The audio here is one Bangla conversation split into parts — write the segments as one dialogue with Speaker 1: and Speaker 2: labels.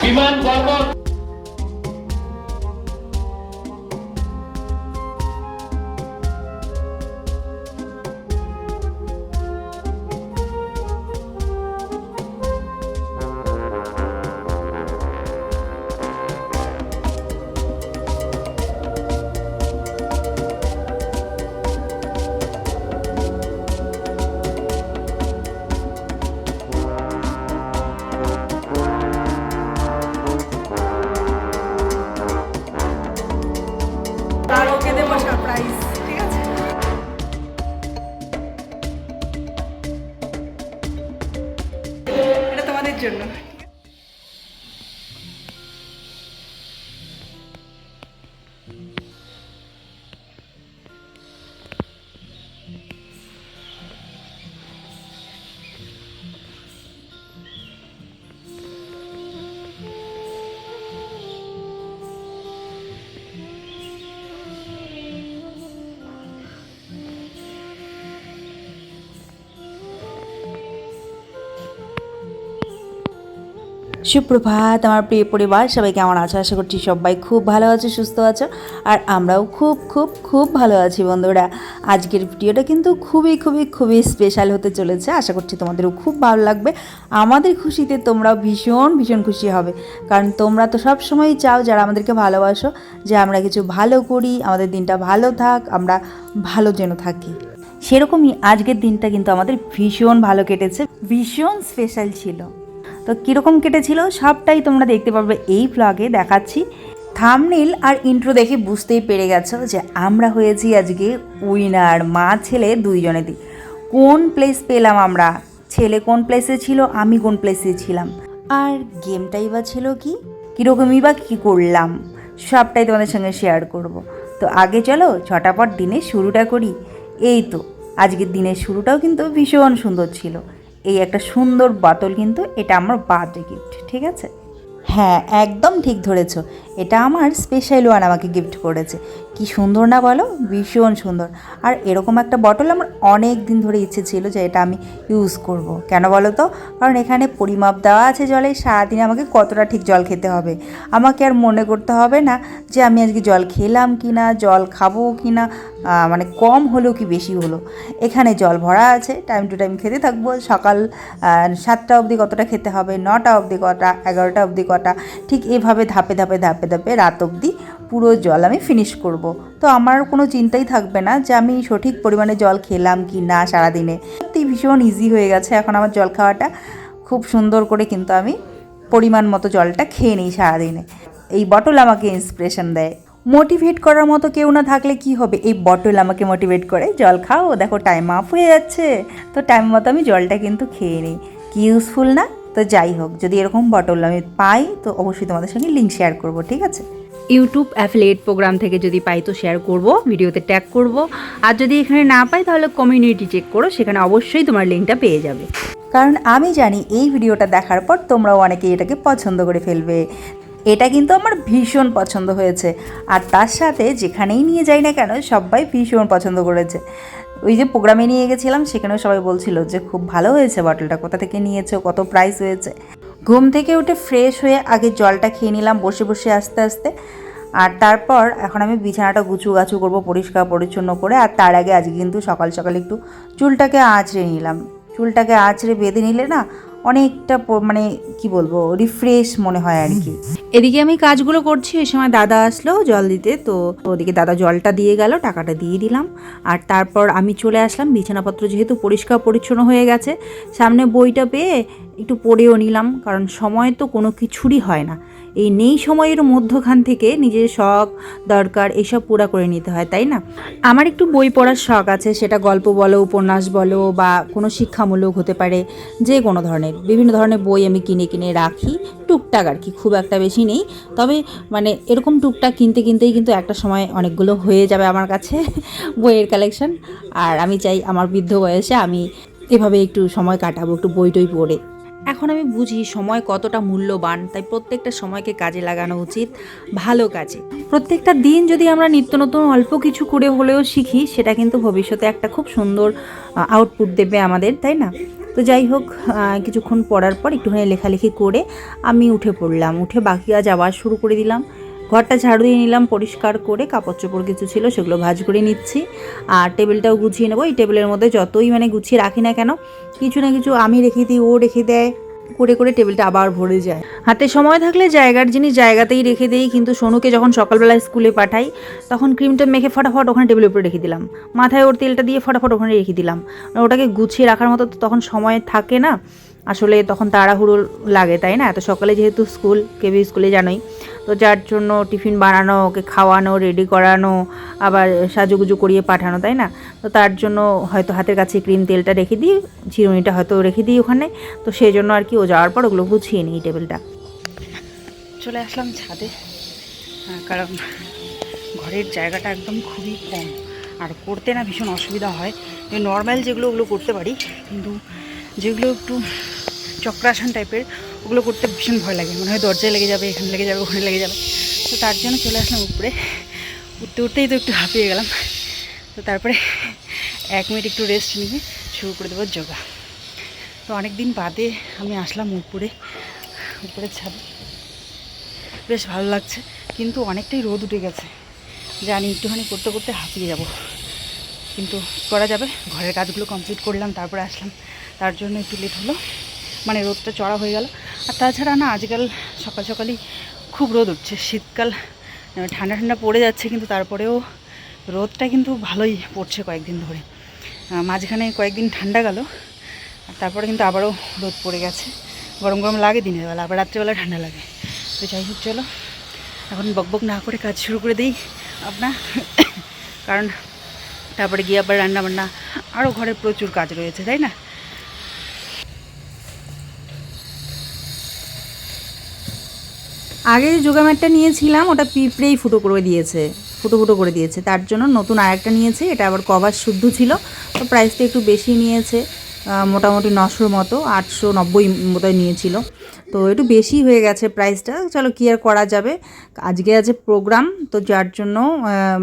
Speaker 1: বিমান বর্মন
Speaker 2: সুপ্রভাত, আমার প্রিয় পরিবার, সবাই কেমন আছো? আশা করছি সবাই খুব ভালো আছো, সুস্থ আছো, আর আমরাও খুব খুব খুব ভালো আছি বন্ধুরা। আজকের ভিডিওটা কিন্তু খুবই খুবই খুবই স্পেশাল হতে চলেছে। আশা করছি তোমাদেরও খুব ভালো লাগবে। আমাদের খুশিতে তোমরাও ভীষণ ভীষণ খুশি হবে। কারণ তোমরা তো সব সময়ই চাও যারা আমাদেরকে ভালোবাসো, যে আমরা কিছু ভালো করি, আমাদের দিনটা ভালো থাক, আমরা ভালো যেন থাকি। সেরকমই আজকের দিনটা কিন্তু আমাদের ভীষণ ভালো কেটেছে, ভীষণ স্পেশাল ছিল। তো কীরকম কেটেছিল সবটাই তোমরা দেখতে পারবে এই ব্লগে দেখাচ্ছি। থামনেল আর ইন্ট্রো দেখে বুঝতেই পেরে গেছো যে আমরা হয়েছি আজকে উইনার মা, ছেলে দুইজনে দুইজনেতেই কোন প্লেস পেলাম আমরা? ছেলে কোন প্লেসে ছিল? আমি কোন প্লেসে ছিলাম? আর গেমটাই বা ছিল কি? কীরকমই বা কী করলাম? সবটাই তোমাদের সঙ্গে শেয়ার করব। তো আগে চলো, ছটাপট দিনে শুরুটা করি। এই তো, আজকের দিনের শুরুটাও কিন্তু ভীষণ সুন্দর ছিল। এই একটা সুন্দর বাতল কিন্তু এটা আমার বার্থডে গিফট ঠিক আছে? হ্যাঁ একদম ঠিক ধরেছ। এটা আমার স্পেশাল ওয়ান আমাকে গিফট করেছে। কি সুন্দর না বলো? ভীষণ সুন্দর। আর এরকম একটা বটল আমার অনেক দিন ধরে ইচ্ছে ছিল যে এটা আমি ইউজ করব। কেন বলো তো? কারণ এখানে পরিমাপ দেওয়া আছে জলে, সারাদিন আমাকে কতটা ঠিক জল খেতে হবে? আমাকে আর মনে করতে হবে না যে আমি আজকে জল খেলাম কি না জল খাব কি না মানে কম হলো কি বেশি হলো? এখানে জল ভরা আছে টাইম টু টাইম খেতে থাকব। সকাল সাতটা অবধি কতটা খেতে হবে? নটা অবধি কটা? এগারোটা অবধি কটা? ঠিক এভাবে ধাপে ধাপে ধাপে ধাপে রাত অবধি পুরো জল আমি ফিনিশ করব। তো আমার কোনো চিন্তাই থাকবে না যে আমি সঠিক পরিমাণে জল খেলাম কি না সারাদিনে। সত্যি ভীষণ ইজি হয়ে গেছে এখন আমার জল খাওয়াটা। খুব সুন্দর করে কিন্তু আমি পরিমাণ মতো জলটা খেয়ে নিই সারাদিনে। এই বটল আমাকে ইন্সপিরেশন দেয়। মোটিভেট করার মতো কেউ না থাকলে কি হবে? এই বটল আমাকে মোটিভেট করে, জল খাও, দেখো টাইম আপ হয়ে যাচ্ছে। তো টাইম মতো আমি জলটা কিন্তু খেয়ে নিই। কি ইউজফুল না? তো যাই হোক, যদি এরকম বটল আমি পাই, তো অবশ্যই তোমাদের সঙ্গে লিঙ্ক শেয়ার করব, ঠিক আছে?
Speaker 3: ইউটিউব অ্যাফিলিয়েট প্রোগ্রাম থেকে যদি পাই তো শেয়ার করব, ভিডিওতে ট্যাগ করব। আর যদি এখানে না পাই তাহলে কমিউনিটি চেক করো, সেখানে অবশ্যই তোমার লিঙ্কটা পেয়ে যাবে।
Speaker 2: কারণ আমি জানি এই ভিডিওটা দেখার পর তোমরাও অনেকেই এটাকে পছন্দ করে ফেলবে। এটা কিন্তু আমার ভীষণ পছন্দ হয়েছে। আর তার সাথে যেখানেই নিয়ে যাই না কেন, সবাই ভীষণ পছন্দ করেছে। ওই যে প্রোগ্রামে নিয়ে গেছিলাম, সেখানেও সবাই বলছিল যে, খুব ভালো হয়েছে বটলটা কোথা থেকে নিয়েছো? কত প্রাইস হয়েছে? ঘুম থেকে উঠে ফ্রেশ হয়ে আগে জলটা খেয়ে নিলাম বসে বসে আস্তে আস্তে। আর তারপর এখন আমি বিছানাটা গুছু গাছু করব, পরিষ্কার পরিচ্ছন্ন করে। আর তার আগে আজকে কিন্তু সকাল সকাল একটু চুলটাকে আঁচড়ে নিলাম। চুলটাকে আঁচড়ে বেঁধে নিলে না অনেকটা মানে কি বলব রিফ্রেশ মনে হয় আর কি।
Speaker 3: এদিকে আমি কাজগুলো করছি, ওই সময় দাদা আসলো জল দিতে, তো ওদিকে দাদা জলটা দিয়ে গেল, টাকাটা দিয়ে দিলাম। আর তারপর আমি চলে আসলাম, বিছানাপত্র যেহেতু পরিষ্কার পরিচ্ছন্ন হয়ে গেছে, সামনে বইটা পেয়ে একটু পড়েও নিলাম, কারণ সময় তো কোনো কিছুরই হয় না। এই নেই সময়ের মধ্যখান থেকে নিজের শখ, দরকার, এসব পুরা করে নিতে হয়, তাই না? আমার একটু বই পড়ার শখ আছে, সেটা গল্প বলো, উপন্যাস বলো, বা কোনো শিক্ষামূলক হতে পারে, যে কোনো ধরনের। বিভিন্ন ধরনের বই আমি কিনে কিনে রাখি। টুকটাক আর কি, খুব একটা বেশি নেই। তবে মানে এরকম টুকটাক কিনতে, কিনতেই কিন্তু একটা সময় অনেকগুলো হয়ে যাবে আমার কাছে বইয়ের কালেকশন আর আমি চাই আমার বৃদ্ধ বয়সে আমি এভাবে একটু সময় কাটাবো, একটু বই টই পড়ে।
Speaker 2: এখন আমি বুঝি সময় কতটা মূল্যবান, তাই প্রত্যেকটা সময়কে কাজে লাগানো উচিত, ভালো কাজে। প্রত্যেকটা দিন যদি আমরা নিত্য নতুন অল্প কিছু করে হলেও শিখি, সেটা কিন্তু ভবিষ্যতে একটা খুব সুন্দর আউটপুট দেবে আমাদের, তাই না? তো যাই হোক কিছুক্ষণ পড়ার পর একটুখানি লেখালেখি করে আমি উঠে পড়লাম। উঠে বাকি কাজ আবার শুরু করে দিলাম। ঘরটা ঝাড়ু দিয়ে নিলাম, পরিষ্কার করে কাপড় চোপড় কিছু ছিল সেগুলো ভাজ করে নিচ্ছি। আর টেবিলটাও গুছিয়ে নেব। এই টেবিলের মধ্যে যতই মানে গুছিয়ে রাখি না কেন, কিছু না কিছু আমি রেখে দিই, ও রেখে দেয়। করে করে টেবিলটা আবার ভরে যায়। হাতে সময় থাকলে জায়গার জিনিস জায়গাতেই রেখে দিই, কিন্তু সোনুকে যখন সকালবেলা স্কুলে পাঠাই, তখন ক্রিমটা মেখে ফটাফট ওখানে টেবিলের উপরে রেখে দিলাম। মাথায় ওর তেলটা দিয়ে ফটাফট ওখানে রেখে দিলাম। ওটাকে গুছিয়ে রাখার মতো তো তখন সময় থাকে না। আসলে তখন তাড়াহুড়ো লাগে, তাই না? এত সকালে যেহেতু স্কুল, কেবি স্কুলে জানোই, তো যার জন্য টিফিন বানানো, ওকে খাওয়ানো রেডি করানো, আবার সাজুগুজু করিয়ে পাঠানো, তাই না? তো তার জন্য হয়তো হাতের কাছে ক্রিম তেলটা রেখে দিই, চিরুনিটা হয়তো রেখে দিই ওখানে, তো সেই জন্য আর কি ও যাওয়ার পর ওগুলো গুছিয়ে নিই টেবিলটা।
Speaker 4: চলে আসলাম ছাদে কারণ ঘরের জায়গাটা একদম খুবই কম, আর করতে না ভীষণ অসুবিধা হয়। নর্মাল যেগুলো ওগুলো করতে পারি, কিন্তু যেগুলো একটু চক্রাসন টাইপের, ওগুলো করতে ভীষণ ভয় লাগে। মনে হয় দরজায় লেগে যাবে, এখানে লেগে যাবে, ওখানে লেগে যাবে। তো তার জন্য চলে আসলাম উপরে। উঠতে উঠতেই তো একটু হাঁপিয়ে গেলাম। তো তারপরে এক মিনিট একটু রেস্ট নিয়ে শুরু করে দেবো যোগা। তো অনেক দিন বাদে আমি আসলাম উপরে উপরে ছাদে। বেশ ভালো লাগছে, কিন্তু অনেকটাই রোদ উঠে গেছে। জানি একটুখানি করতে করতে হাঁপিয়ে যাব। কিন্তু করা যাবে? ঘরের কাজগুলো কমপ্লিট করলাম, তারপরে আসলাম। তার জন্য একটু লেট হলো। মানে রোদটা চড়া হয়ে গেল। আর তাছাড়া না আজকাল সকাল সকালই খুব রোদ উঠছে। শীতকাল ঠান্ডা ঠান্ডা পড়ে যাচ্ছে, কিন্তু তারপরেও রোদটা কিন্তু ভালোই পড়ছে কয়েকদিন ধরে। মাঝখানে কয়েকদিন ঠান্ডা গেল, আর তারপরে কিন্তু আবারও রোদ পড়ে গেছে। গরম গরম লাগে দিনের বেলা, আবার রাত্রেবেলা ঠান্ডা লাগে। তো যাই হোক, চলো। এখন বকবক না করে কাজ শুরু করে দিই আপনার কারণ তারপরে গিয়ে আবার রান্না বান্না আরও ঘরে প্রচুর কাজ রয়েছে, তাই না?
Speaker 2: আগে যোগা ম্যাটটা নিয়েছিলাম, ওটা পিঁপড়েই ফুটো করে দিয়েছে, ফুটো ফুটো করে দিয়েছে। তার জন্য নতুন আরেকটা নিয়েছে, এটা আবার কভার শুদ্ধ ছিল, তো প্রাইসটা একটু বেশি নিয়েছে মোটামুটি নশোর মতো, আটশো নব্বই মতোই নিয়েছিল। তো একটু বেশি হয়ে গেছে প্রাইসটা চলো কী আর করা যাবে? আজকে আছে প্রোগ্রাম তো যার জন্য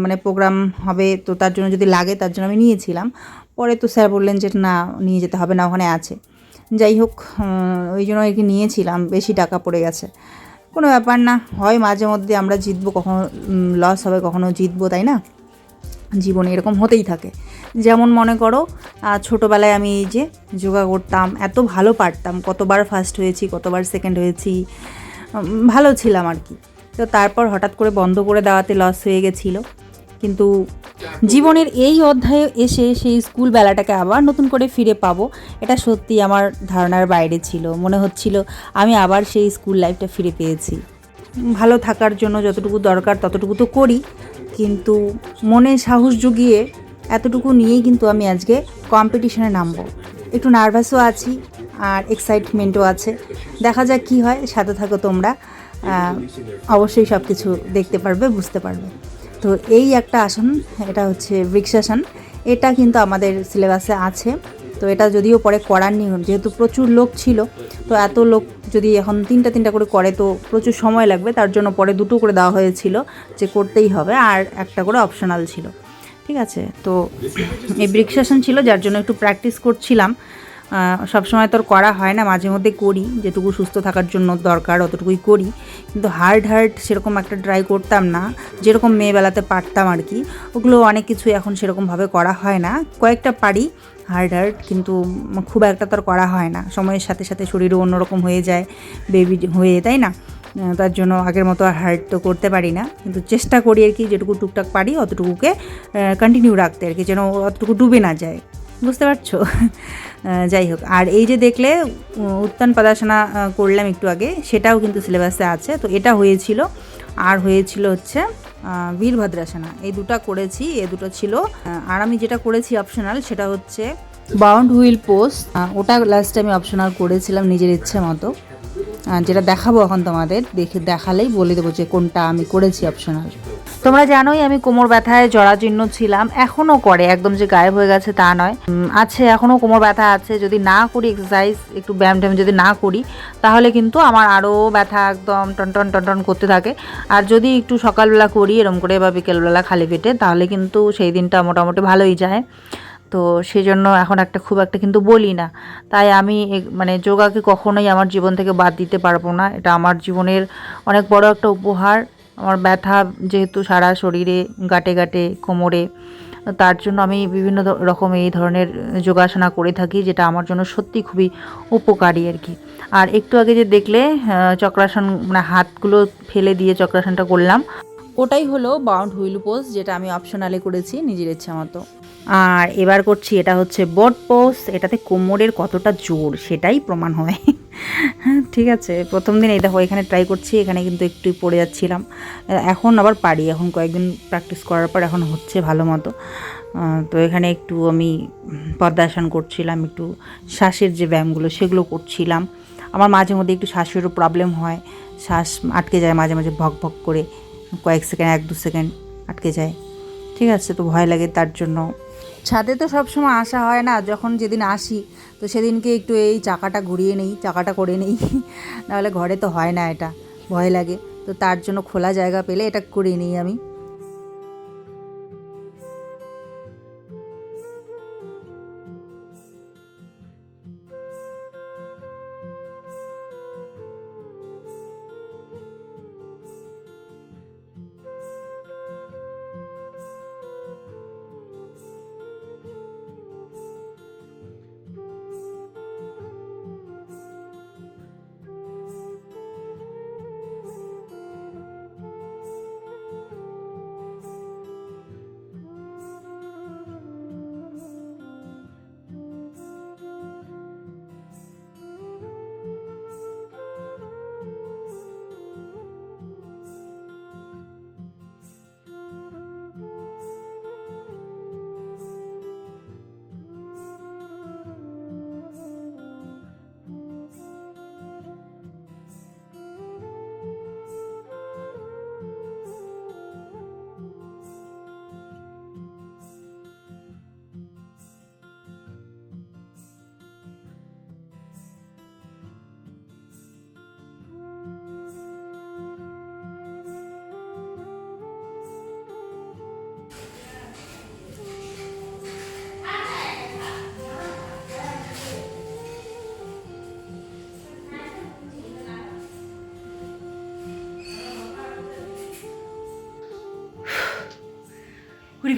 Speaker 2: মানে প্রোগ্রাম হবে, তো তার জন্য যদি লাগে, তার জন্য আমি নিয়েছিলাম। পরে তো স্যার বললেন যে, না, নিয়ে যেতে হবে না, ওখানে আছে। যাই হোক ওই জন্য আর কি নিয়েছিলাম, বেশি টাকা পড়ে গেছে। কোনো ব্যাপার না। হয় মাঝে মধ্যে আমরা জিতবো, কখনো লস হবে, কখনো জিতবো, তাই না? জীবনে এরকম হতেই থাকে। যেমন মনে করো ছোটোবেলায় আমি এই যে যোগা করতাম, এত ভালো পারতাম। কতবার ফার্স্ট হয়েছি, কতবার সেকেন্ড হয়েছি ভালো ছিলাম আর কি। তো তারপর হঠাৎ করে বন্ধ করে দেওয়াতে লস হয়ে গেছিল। কিন্তু জীবনের এই অধ্যায়ে এসে সেই স্কুল বেলাটাকে আবার নতুন করে ফিরে পাবো, এটা সত্যি আমার ধারণার বাইরে ছিল। মনে হচ্ছিল আমি আবার সেই স্কুল লাইফটা ফিরে পেয়েছি। ভালো থাকার জন্য যতটুকু দরকার ততটুকু তো করি, কিন্তু মনে সাহস জুগিয়ে এতটুকু নিয়েই কিন্তু আমি আজকে কম্পিটিশনে নামবো। একটু নার্ভাসও আছি আর এক্সাইটমেন্টও আছে। দেখা যাক কী হয়, সাথে থাকো তোমরা। অবশ্যই সব কিছু দেখতে পারবে, বুঝতে পারবে। তো এই একটা আসন, এটা হচ্ছে বৃক্ষাসন। এটা কিন্তু আমাদের সিলেবাসে আছে। তো এটা যদিও পরে করার নিয়ম যেহেতু প্রচুর লোক ছিল, তো এত লোক যদি এখন তিনটা তিনটা করে করে, তো প্রচুর সময় লাগবে। তার জন্য পরে দুটো করে দেওয়া হয়েছিল যে করতেই হবে, আর একটা করে অপশনাল ছিল। ঠিক আছে? তো এই বৃক্ষাসন ছিল, যার জন্য একটু প্র্যাকটিস করছিলাম। সবসময় তো আর করা হয় না, মাঝে মধ্যে করি, যেটুকু সুস্থ থাকার জন্য দরকার, অতটুকুই করি। কিন্তু হার্ড হার্ড সেরকম একটা ট্রাই করতাম না, যেরকম মেয়েবেলাতে পারতাম আর কি, ওগুলো অনেক কিছু এখন সেরকমভাবে করা হয় না। কয়েকটা পারি হার্ড হার্ড কিন্তু খুব একটা তো করা হয় না। সময়ের সাথে সাথে শরীরও অন্যরকম হয়ে যায় বেবি হয়ে, তাই না? তার জন্য আগের মতো আর হার্ড তো করতে পারি না। কিন্তু চেষ্টা করি আর কি, যেটুকু টুকটাক পারি, অতটুকুকে কন্টিনিউ রাখতে আর কি, যেন অতটুকু ডুবে না যায়। বুঝতে পারছ? যাই হোক, আর এই যে দেখলে উত্থান পদাসনা করলাম একটু আগে, সেটাও কিন্তু সিলেবাসে আছে। তো এটা হয়েছিল। আর হয়েছিল হচ্ছে বীরভদ্রাসনা। এই দুটো করেছি, এ দুটো ছিল। আর আমি যেটা করেছি অপশনাল সেটা হচ্ছে বাউন্ড হুইল পোস্ট ওটা লাস্টে আমি অপশনাল করেছিলাম নিজের ইচ্ছে মতো। যেটা দেখাবো এখন তোমাদের, দেখে দেখালেই বলে দেবো যে কোনটা আমি করেছি অপশনাল তোমরা জানোই আমি কোমর ব্যথায় জরাজীর্ণ ছিলাম এখনও করে, একদম যে গায়েব হয়ে গেছে তা নয়। আছে এখনও কোমর ব্যথা আছে, যদি না করি এক্সারসাইজ একটু ব্যায়াম ট্যায়াম যদি না করি, তাহলে কিন্তু আমার আরও ব্যথা একদম টনটন টনটন করতে থাকে। আর যদি একটু সকালবেলা করি, এরম করে বা বিকেলবেলা খালি পেটে, তাহলে কিন্তু সেই দিনটা মোটামুটি ভালোই যায়। তো সেই জন্য এখন একটা খুব একটা কিন্তু বলি না। তাই আমি মানে যোগাকে কখনোই আমার জীবন থেকে বাদ দিতে পারব না। এটা আমার জীবনের অনেক বড় একটা উপহার। আমার ব্যথা যেহেতু সারা শরীরে গাটে গাটে কোমরে, তার জন্য আমি বিভিন্ন রকম এই ধরনের যোগাসনা করে থাকি, যেটা আমার জন্য সত্যি খুবই উপকারী আর কি। আর একটু আগে যে দেখলে চক্রাসন মানে হাতগুলো ফেলে দিয়ে চক্রাসনটা করলাম ওটাই হলো বাউন্ড হুইল পোজ, যেটা আমি অপশনালে করেছি নিজের ইচ্ছা মতো। আর এবার করছি এটা হচ্ছে বোট পোজ এটাতে কোমরের কতটা জোর সেটাই প্রমাণ হয়। হ্যাঁ ঠিক আছে, প্রথম দিন এই দেখো এখানে ট্রাই করছি, এখানে কিন্তু একটু পড়ে যাচ্ছিলাম। এখন আবার পারি, এখন কয়েকদিন প্র্যাকটিস করার পর এখন হচ্ছে ভালো মতো। তো এখানে একটু আমি পদ্মাসন করছিলাম, একটু শ্বাসের যে ব্যায়ামগুলো সেগুলো করছিলাম। আমার মাঝে মধ্যে একটু শ্বাসেরও প্রবলেম হয়, শ্বাস আটকে যায় মাঝে মাঝে ভক ভক করে। কয়েক সেকেন্ড, এক দু সেকেন্ড আটকে যায়। ঠিক আছে, তো ভয় লাগে তার জন্য। ছাদে তো সবসময় আসা হয় না, যখন যেদিন আসি, তো সেদিনকে একটু এই চাকাটা ঘুরিয়ে নেই, চাকাটা করে নেই। নাহলে ঘরে তো হয় না এটা, ভয় লাগে। তো তার জন্য খোলা জায়গা পেলে এটা করে নিই আমি।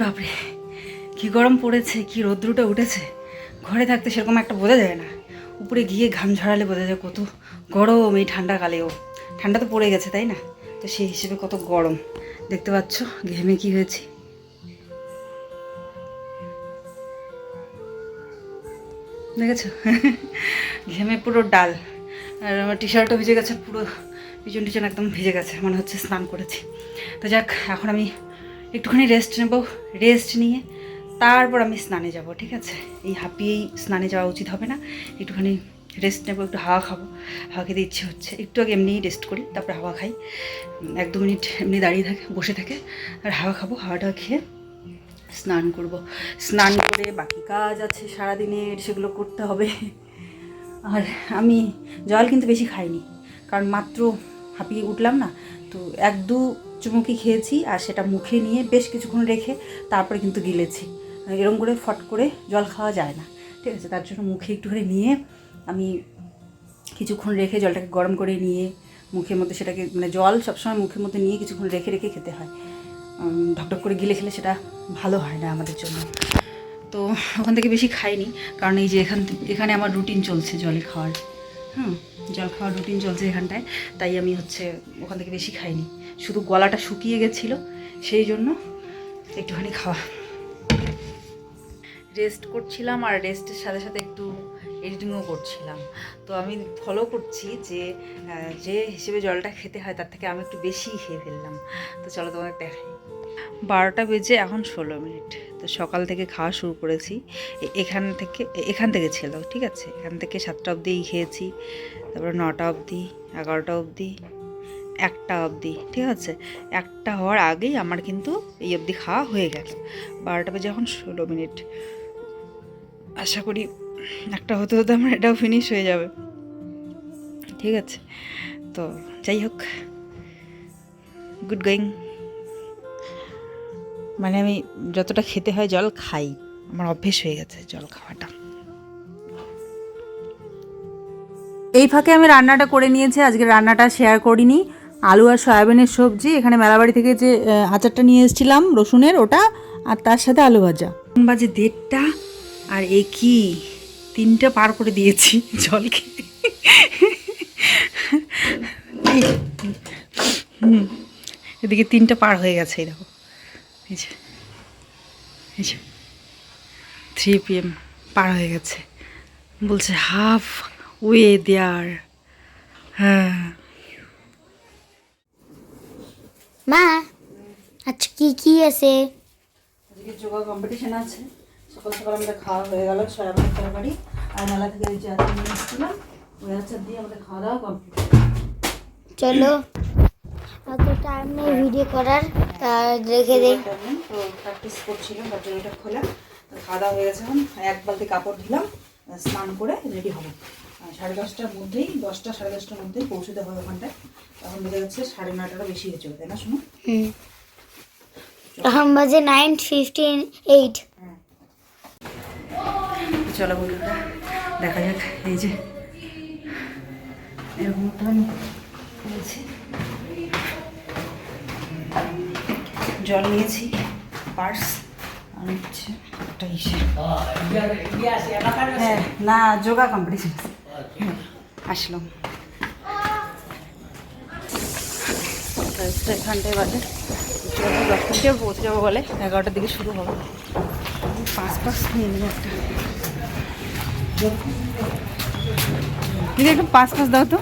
Speaker 4: বাপরে, কি গরম পড়েছে, কি রৌদ্রটা উঠেছে। ঘরে থাকতে সেরকম একটা বোঝা যায় না। উপরে গিয়ে ঘাম ঝরালে বোঝা যায় কত গরম এই ঠান্ডাকালেও ঠান্ডা তো পড়ে গেছে, তাই না? তো সেই হিসেবে কত গরম। দেখতে পাচ্ছ ঘেমে কি হয়েছে। দেখেছ? ঘেমে পুরো ডাল। আর আমার টি শার্টও ভিজে গেছে, পুরো পিছন টিছন একদম ভিজে গেছে, মনে হচ্ছে স্নান করেছি। তো যাক, এখন আমি একটুখানি রেস্ট নেব। রেস্ট নিয়ে তারপর আমি স্নানে যাব, ঠিক আছে? এই হাঁপিয়েই স্নানে যাওয়া উচিত হবে না। একটুখানি রেস্ট নেব, একটু হাওয়া খাব। হাওয়া খেতে ইচ্ছে হচ্ছে। একটু আগে এমনিই রেস্ট করি, তারপর হাওয়া খাই। এক দু মিনিট এমনি দাঁড়িয়ে থাকে, বসে থাকে, আর হাওয়া খাব হাওয়াটা খেয়ে স্নান করব। স্নান করে বাকি কাজ আছে সারাদিনের, সেগুলো করতে হবে। আর আমি জল কিন্তু বেশি খাইনি, কারণ মাত্র হাঁপিয়ে উঠলাম না, তো এক দু চুমুকি খেয়েছি আর সেটা মুখে নিয়ে বেশ কিছুক্ষণ রেখে তারপরে কিন্তু গিলেছি। এরকম করে ফট করে জল খাওয়া যায় না। ঠিক আছে, তার জন্য মুখে একটুখানি নিয়ে আমি কিছুক্ষণ রেখে জলটাকে গরম করে নিয়ে মুখের মধ্যে সেটাকে মানে জল সবসময় মুখের মধ্যে নিয়ে কিছুক্ষণ রেখে রেখে খেতে হয়। ঢকঢক করে গিলে খেলে সেটা ভালো হয় না আমাদের জন্য। তো ওখান থেকে বেশি খাইনি, কারণ এই যে এখান, এখানে আমার রুটিন চলছে জলে খাওয়ার। হুম, জল খাওয়ার রুটিন চলছে এখানটায়, তাই আমি হচ্ছে ওখান থেকে বেশি খাইনি। শুধু গলাটা শুকিয়ে গেছিল, সেই জন্য একটুখানি খাওয়া। রেস্ট করছিলাম আর রেস্টের সাথে সাথে একটু এডিটিংও করছিলাম। তো আমি ফলো করছি যে যে হিসেবে জলটা খেতে হয় তার থেকে আমি একটু বেশি খেয়ে ফেললাম। তো চলো তোমাদের দেখাই। বারোটা বেজে এখন ষোলো মিনিট। তো সকাল থেকে খাওয়া শুরু করেছি। এখান থেকে এখান থেকে ছিল, ঠিক আছে? এখান থেকে সাতটা অবধি খেয়েছি। তারপরে নটা অবধি, এগারোটা অবধি, একটা অবধি, ঠিক আছে? একটা হওয়ার আগেই আমার কিন্তু এই অবধি খাওয়া হয়ে গেল। বারোটা বেজে এখন ষোলো মিনিট। আশা করি একটা হতে হতে আমার এটাও ফিনিশ হয়ে যাবে। ঠিক আছে? তো যাই হোক। গুড গোয়িং মানে আমি যতটা খেতে হয় জল খাই। আমার অভ্যেস হয়ে গেছে জল খাওয়াটা।
Speaker 2: এই ফাঁকে আমি রান্নাটা করে নিয়েছি আজকে রান্নাটা শেয়ার করিনি। আলু আর সয়াবিনের সবজি এখানে মেলাবাড়ি থেকে যে আচারটা নিয়ে এসেছিলাম রসুনের ওটা আর তার সাথে আলু ভাজা।
Speaker 4: বাজে দেড়টা আর এ কি তিনটা পার করে দিয়েছি জল হুম এদিকে তিনটা পার হয়ে গেছে এই দেখো। এই যে এই যে থ্রি পিএম পার হয়ে গেছে। বলছে হাফ ওয়ে দেয়ার হ্যাঁ।
Speaker 5: মা আচ্ছা কি কি আছে?
Speaker 2: আজকে যোগা কম্পিটিশন আছে। সকাল সকাল আমাদের খাওয়া হয়ে গেল সয়াবিনের তরকারি। আর মেলা থেকে যে আচার নিয়ে এসেছিলাম ওই আচার দিয়ে আমাদের খাওয়া দাওয়া কমপ্লিট
Speaker 5: চলো অত টাইম নেই ভিডিও করার। তা রেখে দে।
Speaker 4: তো প্র্যাকটিস করছিলাম তার জন্য এটা খোলা খাওয়া দাওয়া হয়ে গেছে এখন। এক বালতি কাপড় দিলাম স্নান করে রেডি হব সাড়ে দশটার মধ্যেই দশটা সাড়ে দশটার মধ্যেই পৌঁছতে হবে ওখানটায়। তখন যাচ্ছে সাড়ে বেশি হয়েছে তাই না শোনো
Speaker 5: হুম। এখন বাজে নাইন ফিফটিন এইট
Speaker 4: চলো বন্ধুরা দেখা যাক এই যে। এরকম আমি করেছি। জল নিয়েছি পার্স আর হচ্ছে একটা ইসে। হ্যাঁ না যোগা কম্পিটিশন আসলাম। এখানটায় বাজে। দশটার পৌঁছে যাব বলে এগারোটার দিকে শুরু হবে। পাঁচ পাঁচ নিয়ে নেব একটা। দিদি একটু পাঁচ পাঁচ দাও তো।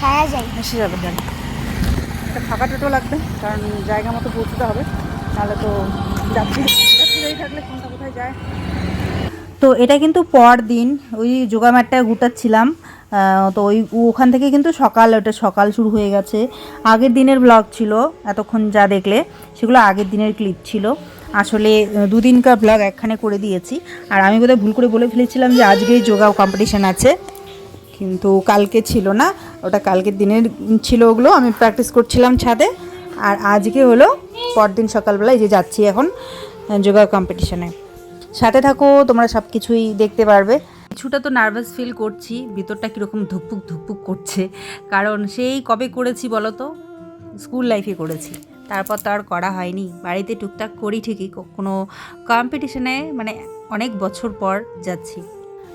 Speaker 5: হ্যাঁ যায়
Speaker 4: এসে যাবে যান একটা ফাঁকা টোটো লাগবে, কারণ জায়গা মতো পৌঁছতে হবে। তাহলে তো যাত্রী থাকলে কোনটা কোথায় যায়?
Speaker 2: তো এটা কিন্তু পর দিন ওই যোগা ম্যাটটা গুটাচ্ছিলাম। তো ওই ওখান থেকে কিন্তু সকাল, ওটা সকাল শুরু হয়ে গেছে। আগের দিনের ব্লগ ছিল, এতক্ষণ যা দেখলে, সেগুলো আগের দিনের ক্লিপ ছিল। আসলে দুদিনকার ব্লগ একখানে করে দিয়েছি। আর আমি বোধহয় ভুল করে বলে ফেলেছিলাম যে আজকেই যোগা কম্পিটিশান আছে। কিন্তু কালকে ছিল না, ওটা কালকের দিনের ছিল ওগুলো, আমি প্র্যাকটিস করছিলাম ছাদে। আর আজকে হলো পরদিন সকালবেলা এই যে যাচ্ছি এখন যোগা কম্পিটিশনে সাথে থাকো, তোমরা সব কিছুই দেখতে পারবে। কিছুটা তো নার্ভাস ফিল করছি, ভিতরটা কীরকম ধুকপুক ধুকপুক করছে। কারণ সেই কবে করেছি বলো তো? স্কুল লাইফে করেছি। তারপর তো আর করা হয়নি। বাড়িতে টুকটাক করি ঠিকই কোনো কম্পিটিশনে মানে অনেক বছর পর যাচ্ছি।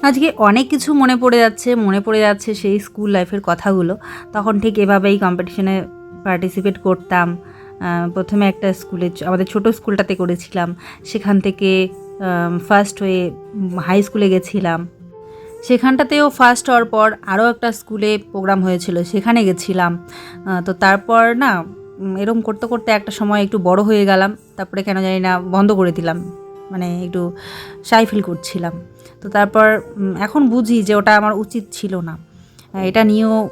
Speaker 2: আজকে অনেক কিছু মনে পড়ে যাচ্ছে, মনে পড়ে যাচ্ছে সেই স্কুল লাইফের কথাগুলো। তখন ঠিক এভাবেই কম্পিটিশনে পার্টিসিপেট করতাম। প্রথমে একটা স্কুলে আমাদের ছোট স্কুলটাতে করেছিলাম। সেখান থেকে ফার্স্ট হয়ে হাই স্কুলে গেছিলাম। সেখানটাতেও ফার্স্ট হওয়ার পর আরও একটা স্কুলে প্রোগ্রাম হয়েছিল, সেখানে গেছিলাম। তো তারপর না এরম করতে করতে একটা সময় একটু বড় হয়ে গেলাম। তারপরে কেন জানি না বন্ধ করে দিলাম। মানে একটু শাই ফিল করছিলাম। তো তারপর এখন বুঝি যে ওটা আমার উচিত ছিল না। এটা নিয়েও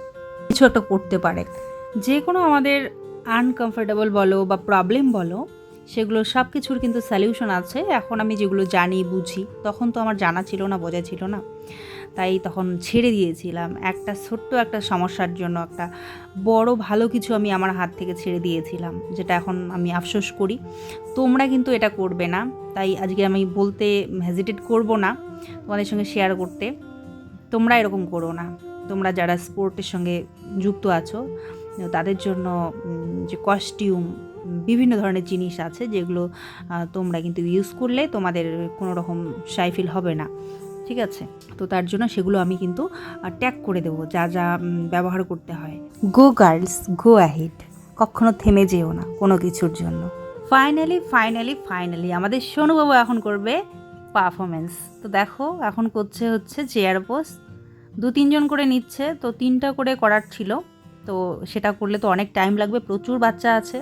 Speaker 2: কিছু একটা করতে পারে। যে কোনো আমাদের আনকমফোর্টেবল বলো বা প্রবলেম বলো, সেগুলো সব কিছুর কিন্তু সলিউশন আছে। এখন আমি যেগুলো জানি, বুঝি, তখন তো আমার জানা ছিল না, বোঝা ছিল না। তাই তখন ছেড়ে দিয়েছিলাম। একটা ছোট্ট একটা সমস্যার জন্য, একটা বড় ভালো কিছু আমি আমার হাত থেকে ছেড়ে দিয়েছিলাম, যেটা এখন আমি আফসোস করি। তোমরা কিন্তু এটা করবে না। তাই আজকে আমি বলতে হেজিটেট করব না। তোমাদের সঙ্গে শেয়ার করতে। তোমরা এরকম করো না। তোমরা যারা স্পোর্টের সঙ্গে যুক্ত আছো, তাদের জন্য যে কস্টিউম বিভিন্ন ধরনের জিনিস আছে, যেগুলো তোমরা কিন্তু ইউজ করলে তোমাদের কোনো রকম সাইফিল হবে না। ঠিক আছে? তো তার জন্য সেগুলো আমি কিন্তু ট্যাগ করে দেবো, যা যা ব্যবহার করতে হয়। গো গার্লস গো অ্যাহিড কখনো থেমে যেও না কোনো কিছুর জন্য। ফাইনালি ফাইনালি ফাইনালি আমাদের সোনুবাবু এখন করবে পারফরমেন্স তো দেখো, এখন করছে হচ্ছে চেয়ার পোস্ট দু তিনজন করে নিচ্ছে, তো তিনটা করে করার ছিল। তো সেটা করলে তো অনেক টাইম লাগবে, প্রচুর বাচ্চা আছে।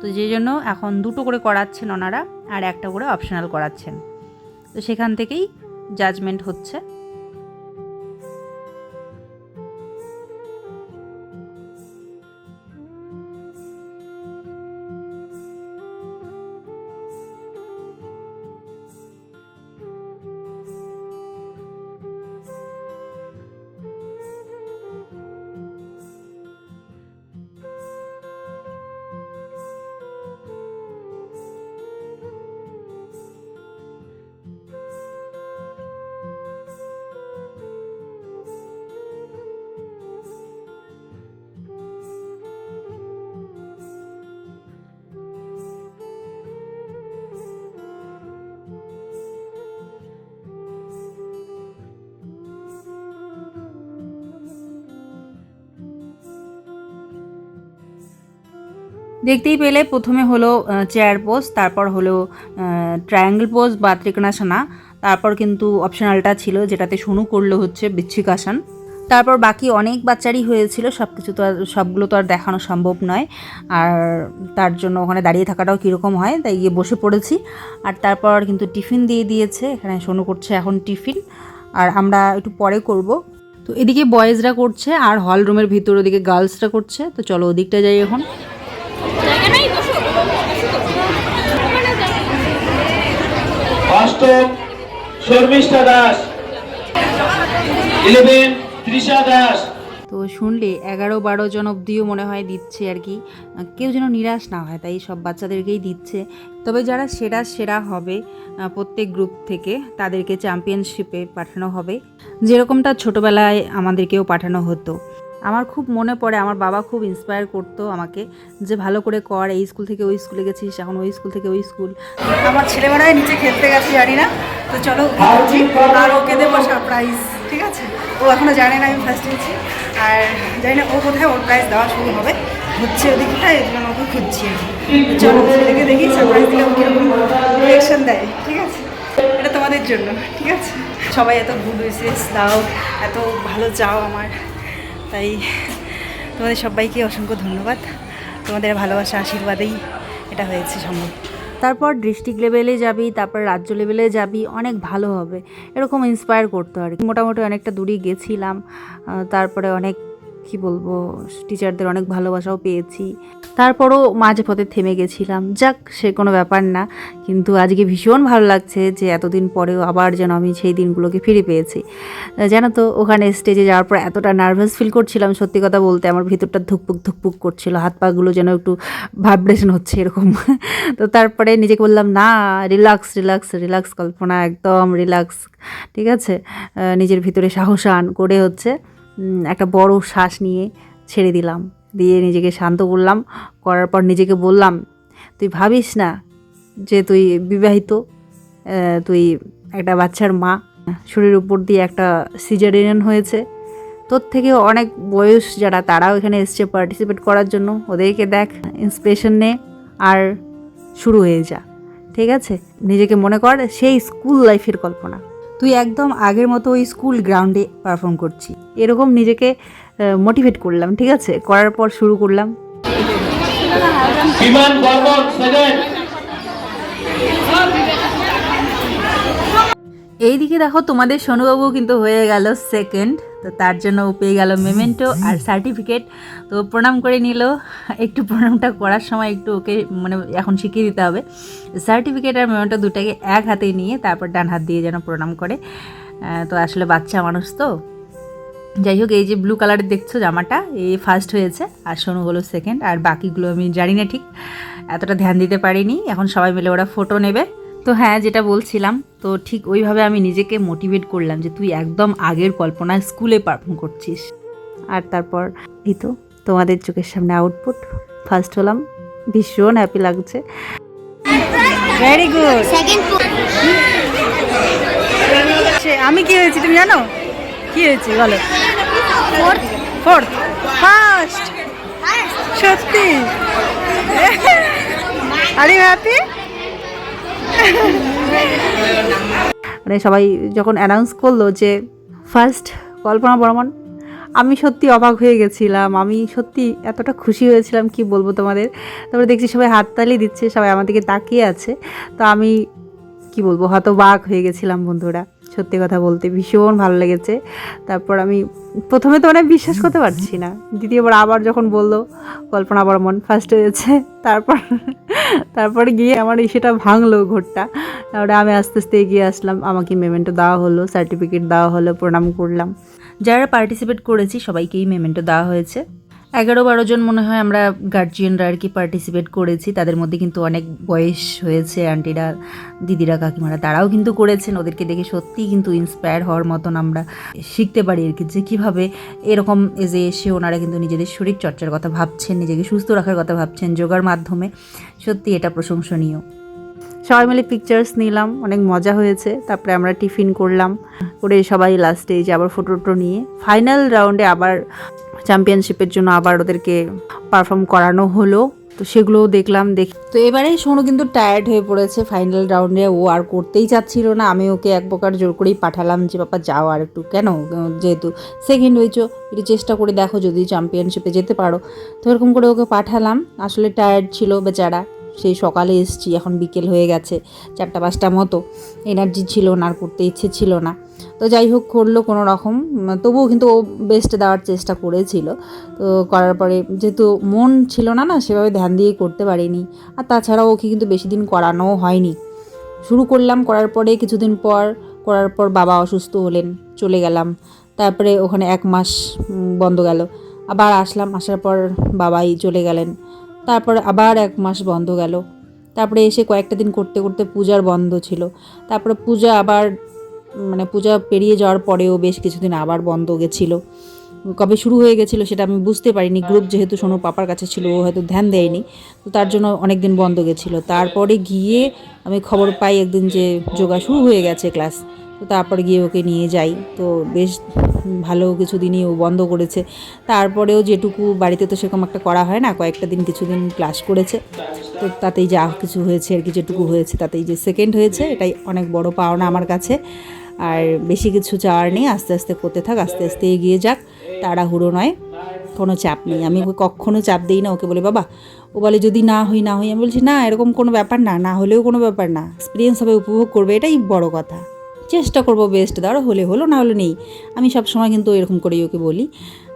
Speaker 2: তো যে জন্য এখন দুটো করে করাচ্ছেন ওনারা, আর একটা করে অপশনাল করাচ্ছেন। তো সেখান থেকেই জাজমেন্ট হচ্ছে। দেখতেই পেলে প্রথমে হলো চেয়ার পোজ তারপর হলো ট্রায়াঙ্গেল পোজ বা ত্রিকোণাসনা, তারপর কিন্তু অপশনালটা ছিল, যেটাতে শুনু করল হচ্ছে বিচ্ছিকাসন তারপর বাকি অনেক বাচ্চারই হয়েছিল সব কিছু তো আর, সবগুলো তো আর দেখানো সম্ভব নয়। আর তার জন্য ওখানে দাঁড়িয়ে থাকাটাও কীরকম হয়, তাই গিয়ে বসে পড়েছি। আর তারপর কিন্তু টিফিন দিয়ে দিয়েছে, এখানে সোনু করছে এখন টিফিন। আর আমরা একটু পরে করব। তো এদিকে বয়েজরা করছে, আর হল রুমের ভিতর ওদিকে গার্লসরা করছে। তো চলো ওদিকটা যাই এখন।
Speaker 1: অষ্টম শর্মিষ্ঠা দাস। ইলেভেন তৃষা দাস।
Speaker 2: তো শুনলে এগারো বারো জন অবধিও মনে হয় দিচ্ছে আর কি। কেউ যেন নিরাশ না হয়, তাই সব বাচ্চাদেরকেই দিচ্ছে। তবে যারা সেরা সেরা হবে প্রত্যেক গ্রুপ থেকে তাদেরকে চ্যাম্পিয়নশিপে পাঠানো হবে। যেরকমটা ছোটোবেলায় আমাদেরকেও পাঠানো হতো। আমার খুব মনে পড়ে, আমার বাবা খুব ইন্সপায়ার করতো আমাকে যে ভালো করে কর, এই স্কুল থেকে ওই স্কুলে গেছিস, এখন ওই স্কুল থেকে ওই স্কুল
Speaker 4: আমার ছেলেবেলায় নিচে খেলতে গেছে, জানি না। তো চলো, আর ওকে দেবো সারপ্রাইজ ঠিক আছে? ও এখনও জানে না আমি ফার্স্ট হয়েছি। আর জানি না, ও কোথায় ওর প্রাইজ দেওয়া শুরু হবে। হচ্ছে ওদিকটা, এই জন্য ওকে খুঁজছি চলো, ছেলেকে দেখি সারপ্রাইজ দিলে ও কীরকম রিয়েকশন দেয়, ঠিক আছে? এটা তোমাদের জন্য, ঠিক আছে? সবাই এত গুড উইসেস দাও, এত ভালো চাও আমার। তাই তোমাদের সবাইকে অসংখ্য ধন্যবাদ। তোমাদের ভালোবাসা, আশীর্বাদেই এটা হয়েছে সম্ভব।
Speaker 2: তারপর ডিস্ট্রিক্ট লেভেলে যাবি, তারপর রাজ্য লেভেলে যাবি, অনেক ভালো হবে। এরকম ইন্সপায়ার করতে আর কি মোটামুটি অনেকটা দূরে গেছিলাম তারপরে অনেক কি বলব টিচারদের অনেক ভালোবাসাও পেয়েছি। তারপরও মাঝে পথে থেমে গেছিলাম। যাক, সে কোনো ব্যাপার না। কিন্তু আজকে ভীষণ ভালো লাগছে যে এতদিন পরেও আবার যেন আমি সেই দিনগুলোকে ফিরে পেয়েছি। জানো তো, ওখানে স্টেজে যাওয়ার পর এতটা নার্ভাস ফিল করছিলাম, সত্যি কথা বলতে আমার ভিতরটা ধুকপুক ধুকপুক করছিল, হাত পাগুলো যেন একটু ভাইব্রেশন হচ্ছে এরকম। তো তারপরে নিজেকে বললাম, না রিল্যাক্স রিল্যাক্স রিল্যাক্স কল্পনা, একদম রিল্যাক্স ঠিক আছে? নিজের ভিতরে সাহস আন করে হচ্ছে। একটা বড় শ্বাস নিয়ে ছেড়ে দিলাম। দিয়ে নিজেকে শান্ত করলাম। করার পর নিজেকে বললাম, তুই ভাবিস না যে তুই বিবাহিত? তুই একটা বাচ্চার মা। শরীরের উপর দিয়ে একটা সিজারিয়ান হয়েছে। তোর থেকে অনেক বয়স যারা, তারাও এখানে এসছে পার্টিসিপেট করার জন্য। ওদেরকে দেখ ইন্সপিরেশন নে আর শুরু হয়ে যা। ঠিক আছে? নিজেকে মনে কর, সেই স্কুল লাইফের কল্পনা। তুই একদম আগের মতো ওই স্কুল গ্রাউন্ডে পারফর্ম করছি। এরকম নিজেকে মোটিভেট করলাম, ঠিক আছে? করার পর শুরু করলাম
Speaker 1: বিমান বর্মন সেকেন্ড
Speaker 2: এইদিকে দেখো তোমাদের সোনুবাবু কিন্তু হয়ে গেল সেকেন্ড তো তার জন্য ও পেয়ে গেল মেমেন্টো আর সার্টিফিকেট তো প্রণাম করে নিল। একটু প্রণামটা করার সময় একটু ওকে মানে এখন শিখিয়ে দিতে হবে। সার্টিফিকেট আর মেমেন্টো দুটাকে এক হাতে নিয়ে তারপর ডান হাত দিয়ে যেন প্রণাম করে। তো আসলে বাচ্চা মানুষ তো। যাই হোক, এই যে ব্লু কালারের দেখছ জামাটা এই ফার্স্ট হয়েছে। আর সোনু হলো সেকেন্ড আর বাকিগুলো আমি জানি না ঠিক। এতটা ধ্যান দিতে পারিনি। এখন সবাই মিলে ওরা ফটো নেবে। তো হ্যাঁ যেটা বলছিলাম তো ঠিক ওইভাবে আমি নিজেকে মোটিভেট করলাম যে তুই একদম আগের কল্পনা স্কুলে পারফর্ম করছিস। আর তারপর এই তো তোমাদের চোখের সামনে আউটপুট ফার্স্ট হলাম ভীষণ হ্যাপি লাগছে। ভেরি গুড
Speaker 4: আমি কি হয়েছি তুমি জানো? কি হয়েছে বলো?
Speaker 5: ফোর্থ
Speaker 4: ফার্স্ট সত্যি? আর ইউ হ্যাপি
Speaker 2: মানে সবাই যখন অ্যানাউন্স করল যে ফার্স্ট কল্পনা বর্মন, আমি সত্যি অবাক হয়ে গেছিলাম, আমি সত্যি এতটা খুশি হয়েছিলাম, কি বলব তোমাদের? তারপরে দেখছি সবাই হাততালি দিচ্ছে, সবাই আমার দিকে তাকিয়ে আছে। তো আমি, কি বলব, হতবাক হয়ে গেছিলাম বন্ধুরা, সত্যি কথা বলতে, ভীষণ ভালো লেগেছে। তারপর আমি প্রথমে তো মানে বিশ্বাস করতে পারছি না, দ্বিতীয়বার আবার যখন বলল, কল্পনা বর্মন ফার্স্ট হয়েছে। তারপর তারপরে গিয়ে আমার সেটা ভাঙলো ঘোরটা। তারপরে আমি আস্তে আস্তে এগিয়ে আসলাম। আমাকে মেমেন্টো দেওয়া হলো সার্টিফিকেট দেওয়া হলো, প্রণাম করলাম।
Speaker 6: যারা পার্টিসিপেট করেছি সবাইকেই মেমেন্টো দেওয়া হয়েছে। এগারো বারো জন মনে হয় আমরা গার্জিয়ানরা আর কি পার্টিসিপেট করেছি। তাদের মধ্যে কিন্তু অনেক বয়স হয়েছে আন্টিরা দিদিরা, কাকিমারা। তারাও কিন্তু করেছেন। ওদেরকে দেখে সত্যিই কিন্তু ইন্সপায়ার হওয়ার মতন আমরা শিখতে পারি আর কি, যে কীভাবে এরকম এজে এসে ওনারা কিন্তু নিজেদের শরীর চর্চার কথা ভাবছেন, নিজেকে সুস্থ রাখার কথা ভাবছেন যোগার মাধ্যমে। সত্যি এটা প্রশংসনীয়।
Speaker 2: সবাই মিলে পিকচার্স নিলাম, অনেক মজা হয়েছে। তারপরে আমরা টিফিন করলাম, করে সবাই লাস্টে যে আবার ফটো নিয়ে ফাইনাল রাউন্ডে আবার চ্যাম্পিয়নশিপের জন্য আবার ওদেরকে পারফর্ম করানো হলো। তো সেগুলোও দেখলাম, দেখি তো এবারে সোনু কিন্তু টায়ার্ড হয়ে পড়েছে ফাইনাল রাউন্ডে ও আর করতেই চাচ্ছিল না। আমি ওকে এক প্রকার জোর করেই পাঠালাম যে, বাবা, যাও আর একটু। কেন? যেহেতু সেকেন্ড হয়েছো, একটু চেষ্টা করে দেখো যদি চ্যাম্পিয়নশিপে যেতে পারো। তো এরকম করে ওকে পাঠালাম। আসলে টায়ার্ড ছিল বেচারা। সেই সকালে এসছি, এখন বিকেল হয়ে গেছে, চারটা পাঁচটা মতো। এনার্জি ছিল না, আর করতে ইচ্ছে ছিল না। তো যাই হোক, করল কোনো রকম। তবুও কিন্তু ও বেস্ট দেওয়ার চেষ্টা করেছিল। তো করার পরে যেহেতু মন ছিল না না, সেভাবে ধ্যান দিয়ে করতে পারিনি। আর তাছাড়াও ওকে কিন্তু বেশি দিন করানোও হয়নি। শুরু করলাম, করার পরে কিছুদিন পর, করার পর বাবা অসুস্থ হলেন, চলে গেলাম। তারপরে ওখানে এক মাস বন্ধ গেল। আবার আসলাম, আসার পর বাবাই চলে গেলেন। তারপর আবার এক মাস বন্ধ গেল। তারপরে এসে কয়েকটা দিন করতে করতে পূজার বন্ধ ছিল। তারপরে পূজা আবার মানে পূজা পেরিয়ে যাওয়ার পরেও বেশ কিছুদিন আবার বন্ধ গেছিল। কবে শুরু হয়ে গেছিল সেটা আমি বুঝতে পারিনি। গ্রুপ যেহেতু সোনু পাপার কাছে ছিল, ও হয়তো ধ্যান দেয়নি। তো তার জন্য অনেক দিন বন্ধ গেছিল। তারপরে গিয়ে আমি খবর পাই একদিন যে যোগা শুরু হয়ে গেছে ক্লাস তো তারপর গিয়ে ওকে নিয়ে যাই। তো বেশ ভালো কিছুদিনই ও বন্ধ করেছে। তারপরেও যেটুকু বাড়িতে তো সেরকম একটা করা হয় না, কয়েকটা দিন কিছুদিন ক্লাস করেছে। তো তাতেই যা কিছু হয়েছে আর কি, যেটুকু হয়েছে তাতেই যে সেকেন্ড হয়েছে, এটাই অনেক বড় পাওনা আমার কাছে। আর বেশি কিছু চাওয়ার নেই, আস্তে আস্তে করতে থাক, আস্তে আস্তে এগিয়ে যাক, তাড়াহুড়ো নয়, কোনো চাপ নেই। আমি ওকে কখনো চাপ দিই না, ওকে বলে, বাবা, ও বলে যদি না হই না হই। আমি বলছি, না, এরকম কোনো ব্যাপার না না হলেও কোনো ব্যাপার না। এক্সপিরিয়েন্স হবে, উপভোগ করবে, এটাই বড় কথা। চেষ্টা করব বেস্ট দেওয়ার হলে হলো, না হলে নেই। আমি সব সময় কিন্তু এরকম করেই ওকে বলি।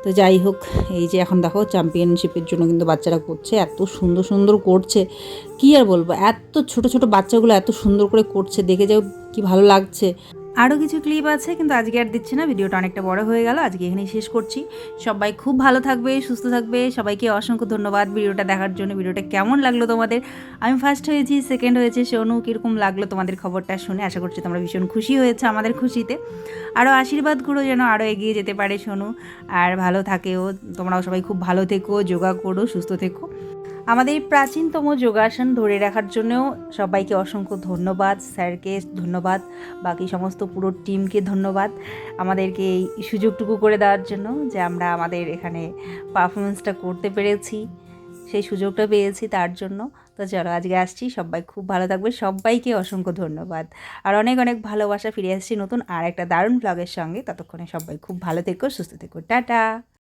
Speaker 2: তো যাই হোক, এই যে এখন দেখো চ্যাম্পিয়নশিপের জন্য কিন্তু বাচ্চারা করছে, এত সুন্দর সুন্দর করছে। কী আর বলব, এত ছোট ছোট বাচ্চাগুলো এত সুন্দর করে করছে, দেখে যাও কি ভালো লাগছে।
Speaker 6: আরও কিছু ক্লিপ আছে, কিন্তু আজকে আর দিচ্ছি না, ভিডিওটা অনেকটা বড় হয়ে গেল, আজকে এখানেই শেষ করছি। সবাই খুব ভালো থাকবে, সুস্থ থাকবে, সবাইকে অসংখ্য ধন্যবাদ ভিডিওটা দেখার জন্য, ভিডিওটা কেমন লাগল তোমাদের? আমি ফার্স্ট হয়েছি সেকেন্ড হয়েছে, সোনু কীরকম লাগল তোমাদের খবরটা শুনে, আশা করছি তোমরা ভীষণ খুশি হয়েছে আমাদের খুশিতে। আরও আশীর্বাদ করো যেন আরও এগিয়ে যেতে পারে সোনু, আর ভালো থাকেও, তোমরাও সবাই খুব ভালো থেকো, যোগা করো, সুস্থ থেকো। আমাদের প্রাচীনতম যোগাসন ধরে রাখার জন্যও সবাইকে অসংখ্য ধন্যবাদ। স্যারকে ধন্যবাদ। বাকি সমস্ত পুরো টিমকে ধন্যবাদ আমাদেরকে এই সুযোগটুকু করে দেওয়ার জন্য যে আমরা আমাদের এখানে পারফরমেন্সটা করতে পেরেছি। সেই সুযোগটা পেয়েছি তার জন্য। তো চলো আজকে আসছি। সবাই খুব ভালো থাকবে। সবাইকে অসংখ্য ধন্যবাদ। আর অনেক অনেক ভালোবাসা ফিরে আসছি নতুন আর একটা দারুণ ব্লগের সঙ্গে। ততক্ষণে সবাই খুব ভালো থেকো, সুস্থ থেকো। টাটা!